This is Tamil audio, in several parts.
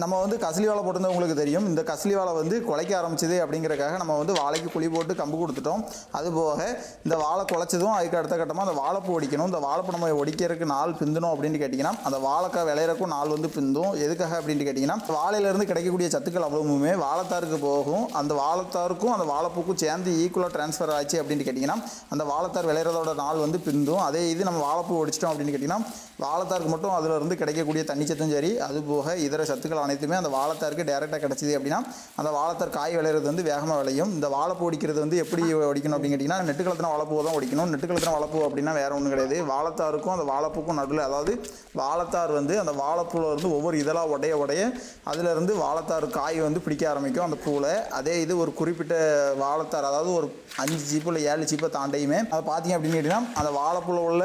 நம்ம வந்து கசலி வாழை போட்டிருந்தா உங்களுக்கு தெரியும். இந்த கசலி வாழை வந்து குலைக்க ஆரம்பிச்சது அப்படிங்கிறக்காக நம்ம வந்து வாழைக்கு குழி போட்டு கம்பு கொடுத்துட்டோம். அது போக இந்த வாழை குலைச்சதும் அதுக்கு அடுத்த கட்டமாக அந்த வாழைப்பூ ஒடிக்கணும். இந்த வாழைப்பூ நம்ம ஒடிக்கிறதுக்கு நாள் பிந்தணும் அப்படின்னு கேட்டிங்கன்னா அந்த வாழைக்காய் விளையிறக்கும் நாள் வந்து பிந்தும். எதுக்காக அப்படின்னு கேட்டிங்கன்னா வாழையிலேருந்து கிடைக்கக்கூடிய சத்துக்கள் அவ்வளவுமே வாழைத்தாருக்கு போகும். அந்த வாழைத்தாருக்கும் அந்த வாழைப்பூக்கும் சேர்ந்து ஈக்குவலாக ட்ரான்ஸ்ஃபர் ஆச்சு அப்படின்னு கேட்டிங்கன்னா அந்த வாழைத்தார் விளையிறதோட நாள் வந்து பிந்தும். அதே இது நம்ம வாழைப்பூ ஒடிச்சிட்டோம் அப்படின்னு கேட்டிங்கன்னா வாழைத்தாருக்கு மட்டும் அதில் இருந்து கிடைக்கக்கூடிய தண்ணி சத்தும் சரி. அது போக இதர சத்துக்கள் அனைத்துமே அந்த வாழைத்தாருக்கு டேரெக்டாக கிடச்சிது அப்படின்னா அந்த வாழைத்தார் காய் விளையிறது வந்து வேகமாக விளையும். இந்த வாழைப்பூ ஒடிக்கிறது வந்து எப்படி ஒடிக்கணும் அப்படின்னு கேட்டிங்கன்னா நெட்டு வாழைப்பூ தான் ஒடிக்கணும். நெட்டு கலத்தின வாழைப்பூ அப்படின்னா வேறு ஒன்றும் கிடையாது. வாழைத்தாருக்கும் அந்த வாழைப்பூக்கும் நடுவில் அதாவது வாழைத்தார் வந்து அந்த வாழைப்பூவில் இருந்து ஒவ்வொரு இதழாக உடைய உடைய அதிலிருந்து வாழைத்தார் காய் வந்து பிடிக்க ஆரம்பிக்கும் அந்த பூவில் அதே இது ஒரு குறிப்பிட்ட வாழைத்தார் அதாவது ஒரு அஞ்சு சீப்பு இல்லை ஏழு சீப்பை தாண்டையுமே அதை பார்த்தீங்க அப்படின்னு கேட்டிங்கன்னா அந்த வாழைப்பூவில் உள்ள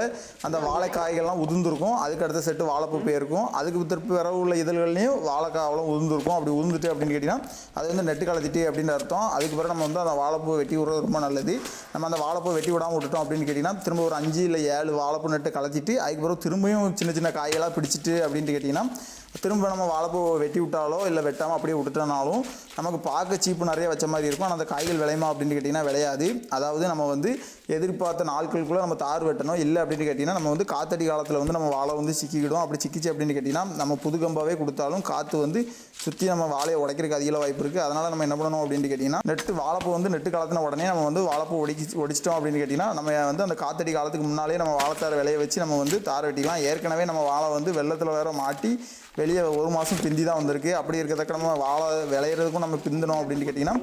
அந்த வாழைக்காய்கள்லாம் உதிர்ந்துருக்கும். அதுக்கு அடுத்த செட்டு வாழைப்பூ போயிருக்கும் அதுக்கு திருப்பி வர உள்ள இதழ்கள்லையும் வாழைக்காய் அவ்வளோ உதிர்ந்துருக்கும். அப்படி உதிர்ந்துட்டு அப்படின்னு கேட்டிங்கன்னா அது வந்து நெட்டு கலத்திட்டு அப்படின்னு அர்த்தம். அதுக்கு பிறகு நம்ம வந்து அந்த வாழைப்பூ வெட்டி விடுறது ரொம்ப நல்லது. நம்ம அந்த வாழைப்பூ வெட்டி விடாமல் விட்டுட்டோம் அப்படின்னு கேட்டிங்கன்னா திரும்ப ஒரு அஞ்சு இல்லை ஏழு வாழைப்பூ நெட்டு கலத்திட்டு அதுக்கு பிறகு திரும்பியும் சின்ன சின்ன காய்களாக பிடிச்சிட்டு அப்படின்ட்டு கேட்டிங்கன்னா திரும்ப நம்ம வாழைப்பூ வெட்டி விட்டாலோ இல்லை வெட்டாமல் அப்படியே விட்டுட்டனாலும் நமக்கு பார்க்க சீப்பு நிறைய வச்ச மாதிரி இருக்கும். ஆனால் அந்த காய்கள் விளையுமா அப்படின்னு கேட்டிங்கன்னா விளையாது. அதாவது நம்ம வந்து எதிர்பார்த்த நாட்களுக்குள்ளே நம்ம தார் வெட்டணும் இல்லை அப்படின்னு கேட்டிங்கன்னா நம்ம வந்து காத்தடி காலத்தில் வந்து நம்ம வாழை வந்து சிக்கிக்கிடும் அப்படி சிக்கிச்சு அப்படின்னு கேட்டிங்கன்னா நம்ம புது கம்பாவே கொடுத்தாலும் காற்று வந்து சுற்றி நம்ம வாழையை உடைக்கிறதுக்கு அதிக வாய்ப்பு இருக்குது அதனால் நம்ம என்ன பண்ணணும் அப்படின்னு கேட்டிங்கன்னா நெட்டு வாழைப்பூ வந்து நெட்டு காலத்தின உடனே நம்ம வந்து வாழைப்பூ ஒடிச்சு ஒடிச்சிட்டோம் அப்படின்னு கேட்டிங்கன்னா நம்ம வந்து அந்த காத்தடி காலத்துக்கு முன்னாலே நம்ம வாழைத்தார விளைய வச்சு நம்ம வந்து தார் வெட்டிக்கலாம். ஏற்கனவே நம்ம வாழை வந்து வெள்ளத்தில் வேற மாட்டி வெளியே ஒரு மாதம் பிந்தி தான் வந்திருக்கு. அப்படி இருக்கத்தக்க நம்ம வாழை விளையிறதுக்கும் நம்ம பிந்தணும் அப்படின்னு கேட்டிங்கன்னா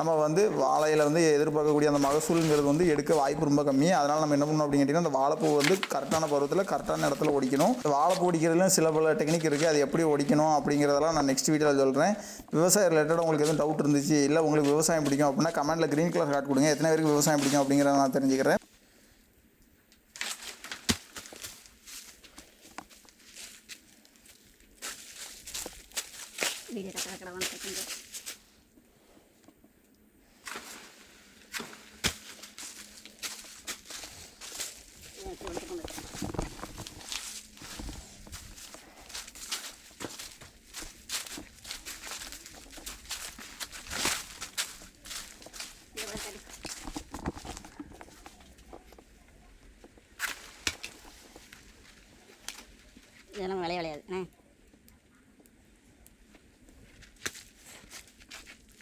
நம்ம வந்து வாழையில வந்து எதிர்பார்க்கக்கூடிய அந்த மகசூலுங்கிறது வந்து எடுக்க வாய்ப்பு ரொம்ப கம்மி. அதனால் நம்ம என்ன பண்ணணும் அப்படின்னு கேட்டிங்கன்னா அந்த வாழைப்பூ வந்து கரெக்டான பருவத்தில் கரெக்டான இடத்துல ஒடிக்கணும். வாழைப்பூ ஒடிக்கிறதுலையும் சில பல டெக்னிக் இருக்குது அது எப்படி ஒடிக்கணும் அப்படிங்கிறதெல்லாம் நான் நெக்ஸ்ட் வீடியோவில் சொல்கிறேன் விவசாய ரிலேட்டட் உங்களுக்கு எதுவும் டவுட் இருந்துச்சு இல்லை உங்களுக்கு விவசாயம் பிடிக்கும் அப்படின்னா கமெண்ட்டில் க்ரீன் கலர் காட் கொடுங்க. எத்தனை பேருக்கு விவசாயம் பிடிக்கும் அப்படிங்கிறத நான் தெரிஞ்சுக்கிறேன். வந்து செகண்ட் இதெல்லாம் விளைய விளையாது. என்ன?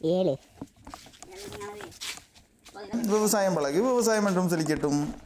ஏழு. விவசாயம் பழகு விவசாயம் என்றும் செழிக்கட்டும்